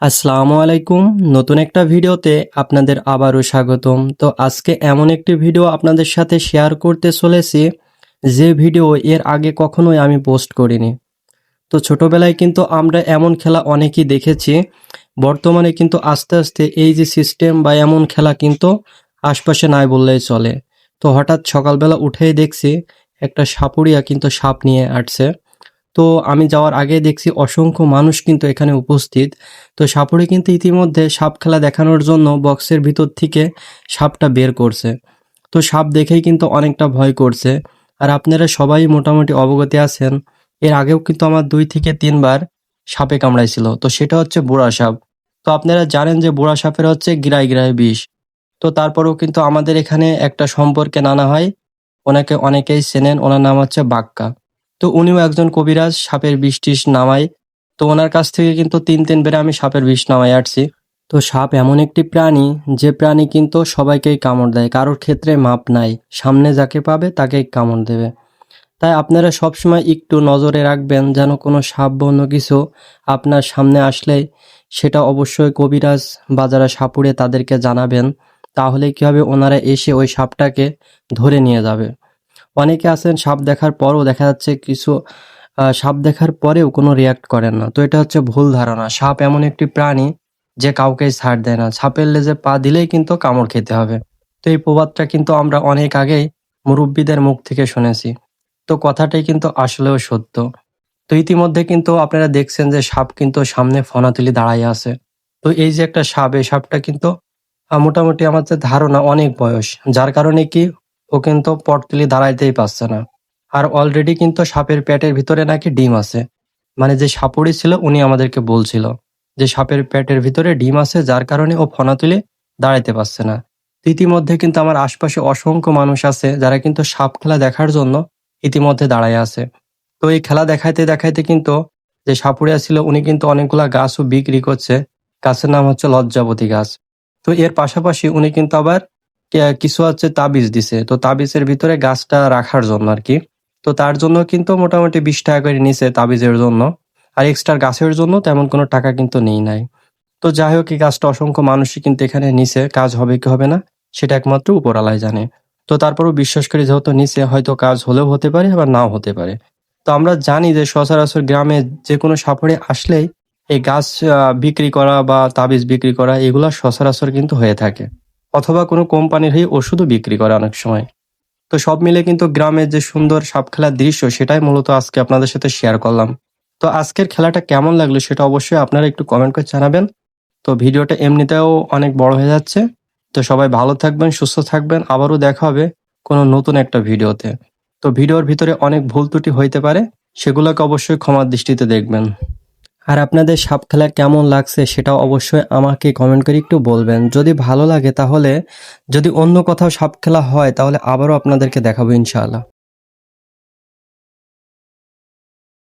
আসসালামু আলাইকুম। নতুন একটা ভিডিওতে আপনাদের আবারও স্বাগতম। তো আজকে এমন একটি ভিডিও আপনাদের সাথে শেয়ার করতে চলেছি, যে ভিডিও এর আগে কখনোই আমি পোস্ট করিনি। তো ছোটবেলায় কিন্তু আমরা এমন খেলা অনেকেই দেখেছি, বর্তমানে কিন্তু আস্তে আস্তে এই যে সিস্টেম বা এমন খেলা কিন্তু আশপাশে নাই বললেই চলে। তো হঠাৎ সকালবেলা উঠেই দেখছি, একটা সাপুরিয়া কিন্তু সাপ নিয়ে আসছে। তো আমি যাওয়ার আগে দেখছি অসংখ্য মানুষ কিন্তু এখানে উপস্থিত। তো সাপুড়ে কিন্তু ইতিমধ্যে সাপ খেলা দেখানোর জন্য বক্সের ভিতর থেকে সাপটা বের করছে। তো সাপ দেখেই কিন্তু অনেকটা ভয় করছে। আর আপনারা সবাই মোটামুটি অবগতি আছেন, এর আগেও কিন্তু আমার দুই থেকে তিনবার সাপে কামড়াইছিল। তো সেটা হচ্ছে বুড়া সাপ। তো আপনারা জানেন যে বুড়া সাপের হচ্ছে গিরায় গিরায় বিষ। তো তারপরেও কিন্তু আমাদের এখানে একটা সম্পর্কে নানা হয়, ওনাকে অনেকেই চেনেন, ওনার নাম হচ্ছে বাক্কা। তো উনিও একজন কবিরাজ, সাপের বিষ টিষ নামায়। তো ওনার কাছ থেকে কিন্তু তিন তিন বেড়ে আমি সাপের বিষ নামাই আসছি তো সাপ এমন একটি প্রাণী, যে প্রাণী কিন্তু সবাইকেই কামড় দেয়, কারোর ক্ষেত্রে মাপ নাই। সামনে যাকে পাবে তাকেই কামড় দেবে। তাই আপনারা সবসময় একটু নজরে রাখবেন যেন কোনো সাপ বা অন্য কিছু আপনার সামনে আসলে সেটা অবশ্যই কবিরাজ বা যারা সাপুড়ে তাদেরকে জানাবেন। তাহলে কি হবে? ওনারা এসে ওই সাপটাকে ধরে নিয়ে যাবে। অনেকে আছেন সাপ দেখার পরও দেখা যাচ্ছে কিছু সাপ দেখার পরেও কোনো রিয়াক্ট করেন না। তো এটা হচ্ছে ভুল ধারণা। সাপ এমন একটি প্রাণী যে কাউকে ছাড় দেয় না। সাপের লেজে পা দিলেই কিন্তু কামড় খেতে হবে। তো এই প্রবাদটা কিন্তু আমরা অনেক আগেই মুরব্বীদের মুখ থেকে শুনেছি। তো কথাটাই কিন্তু আসলেও সত্য। তো ইতিমধ্যে কিন্তু আপনারা দেখছেন যে সাপ কিন্তু সামনে ফনা তুলি দাঁড়াই আছে। তো এই যে একটা সাপ, এই সাপটা কিন্তু মোটামুটি আমাদের ধারণা অনেক বয়স। যার কারণে কি ও কিন্তু পট তুলি দাঁড়াইতেই পারছে না। আর অলরেডি কিন্তু সাপের পেটের ভিতরে নাকি ডিম আছে। মানে যে সাপুড়ি ছিল, উনি আমাদেরকে বলছিল যে সাপের পেটের ভিতরে ডিম আছে, যার কারণে ও ফনা তুলে দাঁড়াইতে পারছে না। ইতিমধ্যে কিন্তু আমার আশপাশে অসংখ্য মানুষ আছে, যারা কিন্তু সাপ খেলা দেখার জন্য ইতিমধ্যে দাঁড়ায় আছে। তো এই খেলা দেখাইতে দেখাইতে কিন্তু যে সাপুড়িয়া ছিল, উনি কিন্তু অনেকগুলা গাছও বিক্রি করছে। গাছের নাম হচ্ছে লজ্জাবতী গাছ। তো এর পাশাপাশি উনি কিন্তু আবার কিছু হচ্ছে তাবিজ দিছে। তো তাবিজের ভিতরে গাছটা রাখার জন্য আর কি। তো তার জন্য কিন্তু মোটামুটি বিশ টাকা করে নিছে তাবিজের জন্য। আর এক্সট্রা গাছের জন্য তেমন কোনো টাকা কিন্তু নেই নাই। তো যাই হোক, এই গাছটা অসংখ্য মানুষই কিন্তু এখানে নিছে। কাজ হবে কি হবে না, সেটা একমাত্র উপরালায় জানে। তো তারপরও বিশ্বাস করি যেহেতু নিচে হয়তো কাজ হলেও হতে পারে, আবার নাও হতে পারে। তো আমরা জানি যে সচরাচর গ্রামে যে কোনো সাপড়ে আসলেই এই গাছ বিক্রি করা বা তাবিজ বিক্রি করা, এগুলা সচরাচর কিন্তু হয়ে থাকে। অথবা কোনো কোম্পানির হয়ে ওষুধও বিক্রি করে অনেক সময়। তো সব মিলে কিন্তু গ্রামের যে সুন্দর সাপ খেলার দৃশ্য, সেটাই মূলত আজকে আপনাদের সাথে শেয়ার করলাম। তো আজকের খেলাটা কেমন লাগল সেটা অবশ্যই আপনারা একটু কমেন্ট করে জানাবেন। তো ভিডিওটা এমনিতেও অনেক বড় হয়ে যাচ্ছে। তো সবাই ভালো থাকবেন, সুস্থ থাকবেন। আবারও দেখা হবে কোনো নতুন একটা ভিডিওতে। তো ভিডিওর ভিতরে অনেক ভুল ত্রুটি হইতে পারে, সেগুলোকে অবশ্যই ক্ষমার দৃষ্টিতে দেখবেন। আর আপনাদের সাপ খেলা কেমন লাগছে সেটাও অবশ্যই আমাকে কমেন্ট করে একটু বলবেন। যদি ভালো লাগে তাহলে যদি অন্য কোথাও সাপ খেলা হয় তাহলে আবারও আপনাদেরকে দেখাবো ইনশাআল্লাহ।